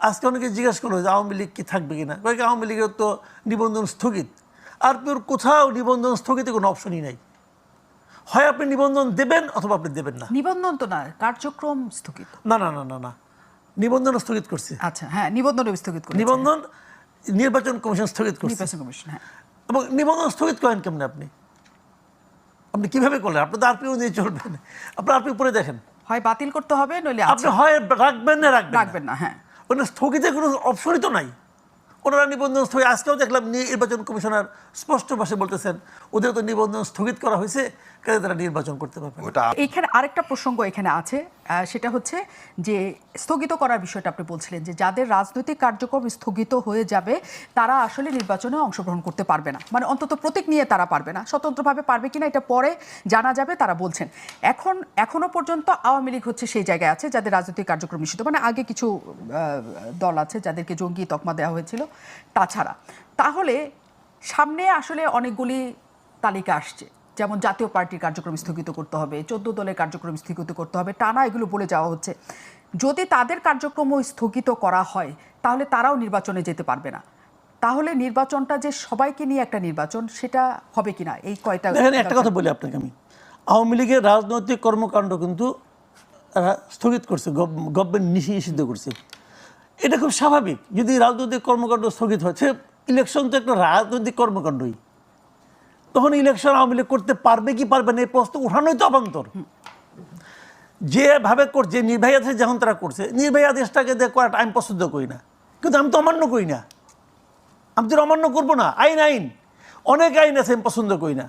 আজকে অনেকে জিজ্ঞেস করল যে আওয়ামী লীগ কি থাকবে কিনা? কয়েক আওয়ামী লীগের তো নিবন্ধন স্থগিত। আর তোর কোথাও নিবন্ধন স্থগিতে কোনো অপশনই নাই। হয় আপনি নিবন্ধন দেবেন অথবা আপনি দেবেন না। নিবন্ধন তো না কার্যক্রম স্থগিত। না না না না না। নিবন্ধন স্থগিত করছে। আচ্ছা হ্যাঁ নিবন্ধন স্থগিত করে নিবন্ধন নির্বাচন কমিশন স্থগিত করছে। নির্বাচন কমিশন হ্যাঁ। এবং নিবন্ধন স্থগিত করেন কেমন আপনি? আপনি কীভাবে করলেন? আপনি তো আরপি অনুযায়ী চলবেন। আপনি আরপি পরে দেখেন। হয় বাতিল করতে হবে নইলে আপনি হয় রাখবেন না রাখবেন। রাখবেন না হ্যাঁ। ওটা স্থগিতের কোনো অপশনই তো নাই। ওনারা নিবন্ধন স্থগিত আজকেও দেখলাম নির্বাচন কমিশনার স্পষ্ট ভাষায় বলতেছেন ওদের তো নিবন্ধন স্থগিত করা হয়েছে কাজে তারা নির্বাচন করতে পারবে এখানে আরেকটা প্রসঙ্গ এখানে আছে। সেটা হচ্ছে যে স্থগিত করার বিষয়টা আপনি বলছিলেন যে যাদের রাজনৈতিক কার্যক্রম স্থগিত হয়ে যাবে, তারা আসলে নির্বাচনে অংশগ্রহণ করতে পারবে না। মানে অন্তত প্রতীক নিয়ে তারা পারবে না। স্বতন্ত্রভাবে পারবে কিনা এটা পরে জানা যাবে, তারা বলছেন। এখন, এখনও পর্যন্ত আওয়ামী লীগ হচ্ছে সেই জায়গায় আছে যাদের রাজনৈতিক কার্যক্রম নিষিদ্ধ মানে আগে কিছু দল আছে যাদেরকে জঙ্গি তকমা দেওয়া হয়েছিল। তাছাড়া, তাহলে সামনে আসলে অনেকগুলি তালিকা আসছে। যেমন জাতীয় পার্টির কার্যক্রম স্থগিত করতে হবে চোদ্দ দলের কার্যক্রম স্থগিত করতে হবে টানা এগুলো বলে যাওয়া হচ্ছে। যদি তাদের কার্যক্রম স্থগিত করা হয় তাহলে তারাও নির্বাচনে যেতে পারবে না। তাহলে নির্বাচনটা যে সবাইকে নিয়ে একটা নির্বাচন সেটা হবে কিনা? এই কয়টা একটা কথা বলি আপনাকে আমি। আওয়ামী লীগের রাজনৈতিক কর্মকাণ্ড কিন্তু স্থগিত করছে গভর্নমেন্ট নিষিদ্ধ করছে। এটা খুব স্বাভাবিক। যদি রাজনৈতিক কর্মকাণ্ড স্থগিত হয় সে ইলেকশন তো একটা রাজনৈতিক কর্মকাণ্ডই। তখন ইলেকশন আওয়ামী লীগ করতে পারবে কি পারবে না, এই প্রশ্ন উঠানোই তো অবান্তর। যেভাবে করছে নির্বাহী আদেশ যখন তারা করছে, নির্বাহী আদেশটাকে দিয়ে করাটা আমি পছন্দ করি না। কিন্তু আমি তো অমান্য করি না। আমি তো অমান্য করব না। আইন আইন। অনেক আইন আছে আমি পছন্দ করি না।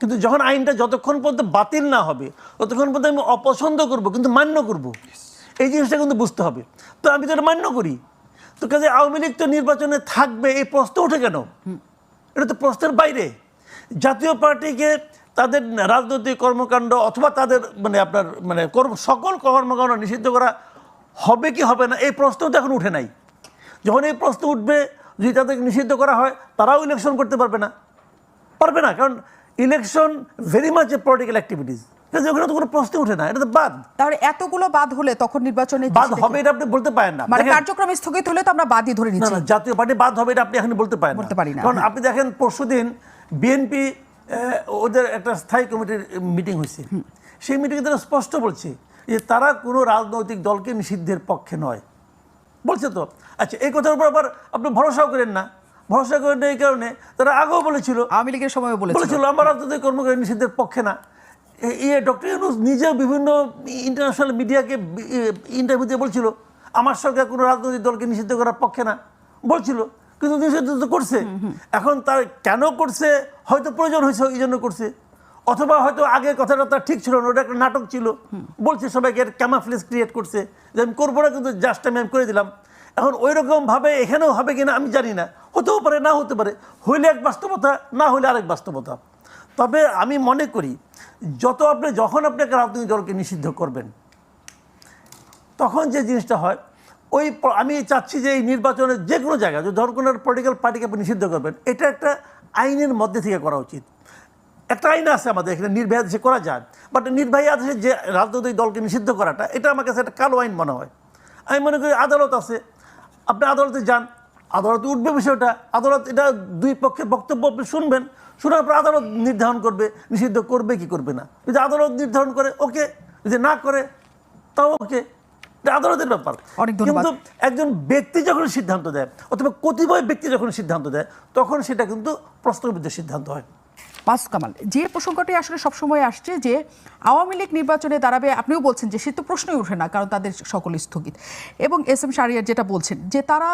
কিন্তু যখন আইনটা যতক্ষণ পর্যন্ত বাতিল না হবে, ততক্ষণ পর্যন্ত আমি অপছন্দ করব, কিন্তু মান্য করব। এই জিনিসটা কিন্তু বুঝতে হবে। তো আমি তো মান্য করি। তো কাজে আওয়ামী লীগ তো নির্বাচনে থাকবে, এই প্রশ্ন ওঠে কেন? এটা তো প্রশ্নের বাইরে। জাতীয় পার্টিকে তাদের রাজনৈতিক কর্মকাণ্ড অথবা তাদের মানে আপনার মানে কর্ম সকল কর্মকাণ্ড নিষিদ্ধ করা হবে কি হবে না এই প্রশ্ন তো এখন উঠে নাই। যখন এই প্রশ্ন উঠবে যদি তাদেরকে নিষিদ্ধ করা হয় তারাও ইলেকশন করতে পারবে না। পারবে না কারণ election very much a political activities ওখানে তো কোনো প্রশ্ন উঠে না এটা তো বাদ। তাহলে এতগুলো বাদ হলে তখন নির্বাচনে বাদ হবে এটা আপনি বলতে পারেন না। মানে কার্যক্রম স্থগিত হলে তো আমরা বাদই ধরে নিচ্ছি না জাতীয় পার্টি বাদ হবে এটা আপনি এখন বলতে পারেন বলতে পারি না, কারণ। আপনি দেখেন পরশুদিন বিএনপি ওদের একটা স্থায়ী কমিটির মিটিং হয়েছে। সেই মিটিংয়ে তারা স্পষ্ট বলছে যে তারা কোনো রাজনৈতিক দলকে নিষিদ্ধের পক্ষে নয়। বলছে তো? আচ্ছা এই কথার উপর আবার আপনি ভরসাও করেন না। ভরসা করেন না এই কারণে তারা আগেও বলেছিল। আওয়ামী লীগের সময় বলেছিল। আমার রাজনৈতিক কর্মকারী নিষিদ্ধের পক্ষে না। ইয়ে ডক্টর ইউনুস নিজেও বিভিন্ন ইন্টারন্যাশনাল মিডিয়াকে ইন্টারভিউ দিয়ে বলছিল আমার সরকার কোনো রাজনৈতিক দলকে নিষিদ্ধ করার পক্ষে না। বলছিল কিন্তু নিষিদ্ধ তো করছে। এখন তার কেন করছে? হয়তো প্রয়োজন হয়েছে এই জন্য করছে। অথবা হয়তো আগে কথাটা তার ঠিক ছিল না ওটা একটা নাটক ছিল। বলছে সবাইকে ক্যামাফ্লেস ক্রিয়েট করছে। যে আমি করব না কিন্তু জাস্ট আমি আমি করে দিলাম। এখন ওই রকমভাবে এখানেও হবে কিনা আমি জানি না। হতেও পারে না হতে পারে। হইলে এক বাস্তবতা না হইলে আরেক বাস্তবতা। তবে আমি মনে করি যত আপনি যখন আপনি একটা রাজনৈতিক দলকে নিষিদ্ধ করবেন তখন যে জিনিসটা হয় ওই আমি চাচ্ছি যে এই নির্বাচনের যে কোনো জায়গায় যদি ধরুন কোনো পলিটিক্যাল পার্টিকে আপনি নিষিদ্ধ করবেন, এটা একটা আইনের মধ্যে থেকে করা উচিত। একটা আইন আছে আমাদের, এখানে নির্বাহী আদেশে করা যায় বাট নির্বাহী আদেশে যে রাজনৈতিক দলকে নিষিদ্ধ করাটা, এটা আমার কাছে একটা কালো আইন মনে হয়। আমি মনে করি আদালত আছে, আপনি আদালতে যান, আদালতে উঠবে বিষয়টা, আদালত এটা দুই পক্ষের বক্তব্য আপনি শুনবেন শোনার পর আদালত নির্ধারণ করবে, নিষিদ্ধ করবে কি করবে না। যদি আদালত নির্ধারণ করে, ওকে, যদি না করে, তাও ওকে আদালতের ব্যাপার। কিন্তু একজন ব্যক্তি যখন সিদ্ধান্ত দেয় অথবা কতিপয় ব্যক্তি যখন সিদ্ধান্ত দেয় তখন সেটা কিন্তু প্রশ্নবিদ্ধ সিদ্ধান্ত হয়। পাস কামাল যে প্রসঙ্গটি আসলে সবসময় আসছে যে আওয়ামী লীগ নির্বাচনে দাঁড়াবে আপনিও বলছেন যে সে তো প্রশ্নই ওঠে না কারণ তাদের সকল স্থগিত। এবং এস এম শারিয়ার যেটা বলছেন যে তারা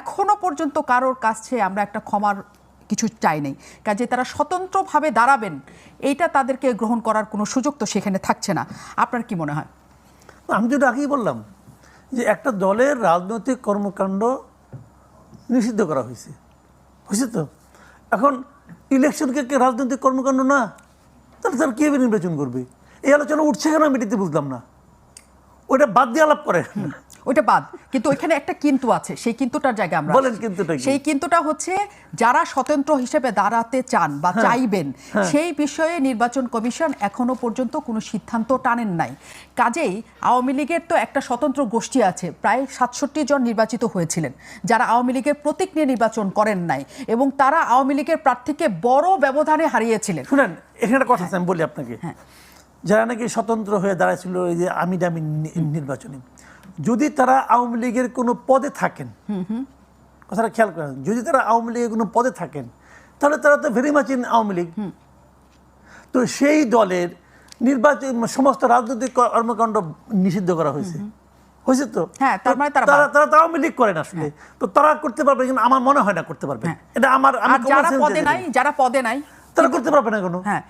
এখনও পর্যন্ত কারোর কাছে আমরা একটা ক্ষমার কিছু চাই নাই। কাজে তারা স্বতন্ত্রভাবে দাঁড়াবেন এইটা তাদেরকে গ্রহণ করার কোনো সুযোগ তো সেখানে থাকছে না। আপনার কি মনে হয়? আমি যেটা আগেই বললাম যে একটা দলের রাজনৈতিক কর্মকাণ্ড নিষিদ্ধ করা হয়েছে। বুঝছে তো? এখন ইলেকশনকে কে রাজনৈতিক কর্মকাণ্ড না? তাহলে তার কে নির্বাচন করবে? এই আলোচনা উঠছে কেন আমি এটিতে বুঝলাম না। ওটা বাদ দিয়ে আলাপ করে ওটা বাদ। কিন্তু ওইখানে একটা কিন্তু আছে সেই কিন্তুটার জায়গায় আমরা বলেন কিন্তুটা সেই কিন্তুটা হচ্ছে যারা স্বতন্ত্র হিসেবে দাঁড়াতে চান বা হ্যাঁ। চাইবেন সেই বিষয়ে নির্বাচন কমিশন এখনও পর্যন্ত কোনো সিদ্ধান্ত টানেন নাই। কাজেই আওয়ামী লীগের তো একটা স্বতন্ত্র গোষ্ঠী আছে প্রায় সাতষট্টি জন নির্বাচিত হয়েছিলেন যারা আওয়ামী লীগের প্রতীক নিয়ে নির্বাচন করেন নাই এবং তারা আওয়ামী লীগের প্রার্থীকে বড় ব্যবধানে হারিয়েছিলেন। শুনেন এখানে একটা কথা আমি বলি আপনাকে। যারা নাকি স্বতন্ত্র হয়ে দাঁড়াইছিল এই যে আমি দামি নির্বাচনে। যদি তারা আওয়ামী লীগের কোনো পদে থাকেন কথাটা খেয়াল করেন যদি তারা আওয়ামী লীগের কোনো পদে থাকেন তাহলে তারা তো very much in Awami League. তো সেই দলের নির্বাচন সমস্ত রাজনৈতিক কর্মকাণ্ড নিষিদ্ধ করা হয়েছে। হয়েছে তো? হ্যাঁ, তার মানে তারা তারা তো আওয়ামী লীগ করেন আসলে। তো তারা করতে পারবে কিন্তু আমার মনে হয় না করতে পারবে। এটা আমার হ্যাঁ। যারা পদে নাই যারা পদে নাই তারা করতে পারবে না কোনো। হ্যাঁ।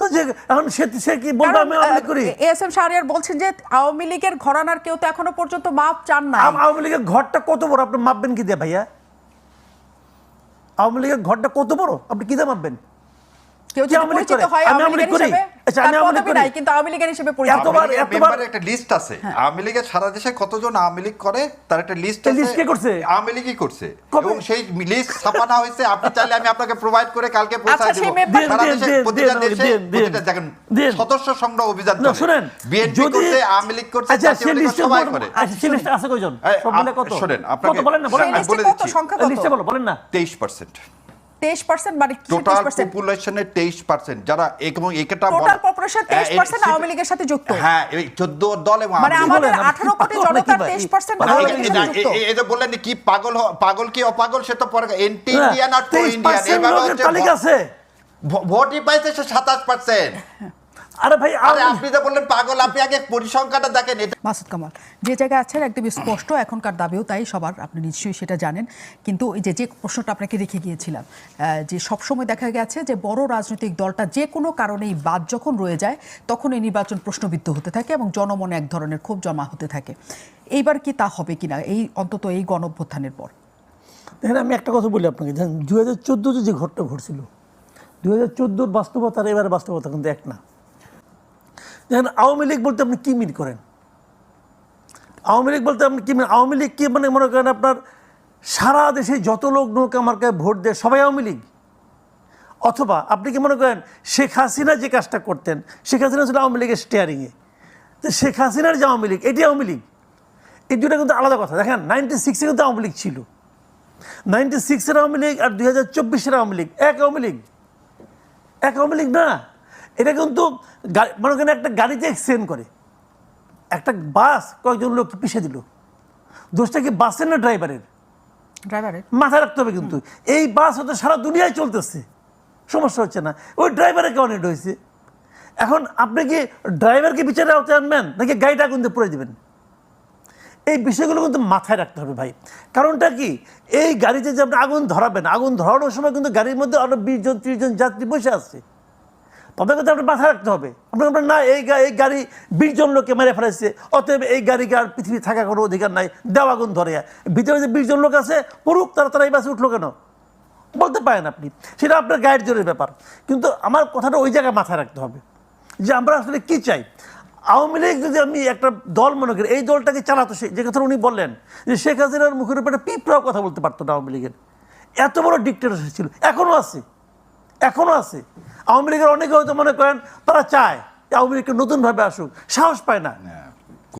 তো যে এখন সে সে কি বলব আমি আওয়ামী করি? এস এম শাহরিয়ার বলছেন যে আওয়ামী লীগের ঘরানার কেউ তো এখনও পর্যন্ত মাপ চান না আওয়ামী লীগের ঘরটা কত বড়? আপনি মাপবেন কি দিয়ে ভাইয়া? আওয়ামী লীগের ঘরটা কত বড়? আপনি কি দিয়ে মাপবেন? কেউ যদি পরিচিত হয় আওয়ামী লীগ হিসেবে আচ্ছা, কিন্তু আওয়ামী লীগের হিসেবে পরিচিত। মেম্বারের একটা লিস্ট আছে। আওয়ামী লীগের সারা দেশে কতজন আওয়ামী লীগ করে তার একটা লিস্ট আছে। list কে করছে? আওয়ামী লীগই করছে। এবং সেই লিস্ট ছাপানো হয়েছে আপনি চাইলে আমি আপনাকে প্রোভাইড করে কালকে পৌঁছায় আচ্ছা, দেব। সারা দেশে প্রতিটা দেশে প্রতিটা দেখেন সদস্য সংগ্রহ অভিযান চলে শুনেন বিএনপি করছে আওয়ামী লীগ করছে আচ্ছা জাতীয় লীগ সবাই করে। আচ্ছা সে লিস্টে আছে কয়জন? সব মিলে কত? শোনেন, আপনাকে- বলেন না বলেন না। বলে দিচ্ছি। সংখ্যা কত? লিস্টে বলো বলেন না। তেইশ পার্সেন্ট তেইশ পার্সেন্ট মানে টোটাল পপুলেশনের পার্সেন্ট যারা এবং এটা টোটাল পপুলেশন তেইশ পার্সেন্ট আওয়ামী লীগের সাথে যুক্ত। হ্যাঁ এই চোদ্দ দল এবং মানে আমাদের কোটি জনতার পার্সেন্ট আওয়ামী লীগের সাথে যুক্ত। এ- এ- বললেন কি পাগল পাগল কি অপাগল সে তো পরে এন্টি হ্যাঁ, ইন্ডিয়ান আর প্রো ইন্ডিয়ান এভাবে হচ্ছে ভোটই পাইছে সে সাতাশ পার্সেন্ট আরে ভাই আরে আপনি যে বললেন পাগল আপনি আগে পরিসংখ্যাটা দেখেন এটা মাসুদ কামাল যে জায়গায় আছেন একদম স্পষ্ট এখনকার দাবিও তাই সবার আপনি নিশ্চয়ই সেটা জানেন। কিন্তু যে যে প্রশ্নটা আপনাকে রেখে গিয়েছিলাম যে সবসময় দেখা গেছে যে বড় রাজনৈতিক দলটা যে কোনো কারণেই বাদ যখন রয়ে যায় তখন এই নির্বাচন প্রশ্নবিদ্ধ হতে থাকে এবং জনমনে এক ধরনের ক্ষোভ জমা হতে থাকে। এইবার কি তা হবে কিনা? এই অন্তত এই গণঅভ্যুত্থানের পর। দেখেন আমি একটা কথা বলি আপনাকে। দু হাজার চোদ্দোতে যে ঘটনা ঘটছিল দু হাজার চোদ্দোর বাস্তবতা এবার বাস্তবতা কিন্তু এক না। দেখেন আওয়ামী লীগ বলতে আপনি কী মিন করেন? আওয়ামী লীগ বলতে আপনি কী মিন? আওয়ামী লীগ কি মানে মনে করেন আপনার সারা দেশে যত লোক নৌকা মার্কায় ভোট দেয় সবাই আওয়ামী লীগ? অথবা আপনি কি মনে করেন শেখ হাসিনা যে কাজটা করতেন, শেখ হাসিনা ছিল আওয়ামী লীগের স্টেয়ারিংয়ে তো শেখ হাসিনার যে আওয়ামী লীগ, এটি আওয়ামী লীগ। এই দুটা কিন্তু আলাদা কথা। দেখেন নাইনটি সিক্সে কিন্তু আওয়ামী লীগ ছিল। নাইনটি সিক্সের আওয়ামী লীগ আর দুই হাজার চব্বিশের আওয়ামী লীগ, এক আওয়ামী লীগ। এক আওয়ামী লীগ না। এটা কিন্তু মনে করেন একটা গাড়িতে এক্সিডেন্ট করে। একটা বাস কয়েকজন লোক পিছিয়ে দিল। দোষটা কি বাসের না ড্রাইভারের ড্রাইভারের মাথায় রাখতে হবে কিন্তু। এই বাস হয়তো সারা দুনিয়ায় চলতেছে। সমস্যা হচ্ছে না। ওই ড্রাইভারের কারণে এটা হয়েছে? এখন আপনি কি ড্রাইভারকে বিচারে আওতায় আনবেন নাকি গাড়িটা আগুন দিয়ে পড়ে দেবেন? এই বিষয়গুলো কিন্তু মাথায় রাখতে হবে ভাই। কারণটা কি? এই গাড়িতে যে আপনি আগুন ধরাবেন আগুন ধরানোর সময় কিন্তু গাড়ির মধ্যে আরও বিশ জন ত্রিশ জন যাত্রী বসে আছে। তাদের কথা আপনার মাথায় রাখতে হবে। আপনার আপনার না, এই এই গাড়ি বিশ জন লোককে মেরে ফেলেছে, অতএব এই গাড়িকে আর পৃথিবী থাকার কোনো অধিকার নাই, দেও আগুন ধরে। ভিতরে যে বিশ জন লোক আছে, পড়ুক, তারা তারা এই বাসে উঠল কেন? বলতে পারেন আপনি, সেটা আপনার গাইড জোরের ব্যাপার। কিন্তু আমার কথাটা ওই জায়গায় মাথায় রাখতে হবে যে আমরা আসলে কি চাই। আওয়ামী লীগ যদি আমি একটা দল মনে করি, এই দলটাকে চালাতো সে, যে কথা উনি বললেন, যে শেখ হাসিনার মুখের উপরে একটা পিঁপড়াও কথা বলতে পারতো না আওয়ামী লীগের। এত বড় ডিক্টেটরশিপ ছিল এখনও আছে এখনও আছে। আওয়ামী লীগের অনেকে হয়তো মনে করেন, তারা চায় আওয়ামী লীগকে নতুনভাবে আসুক। সাহস পায় না।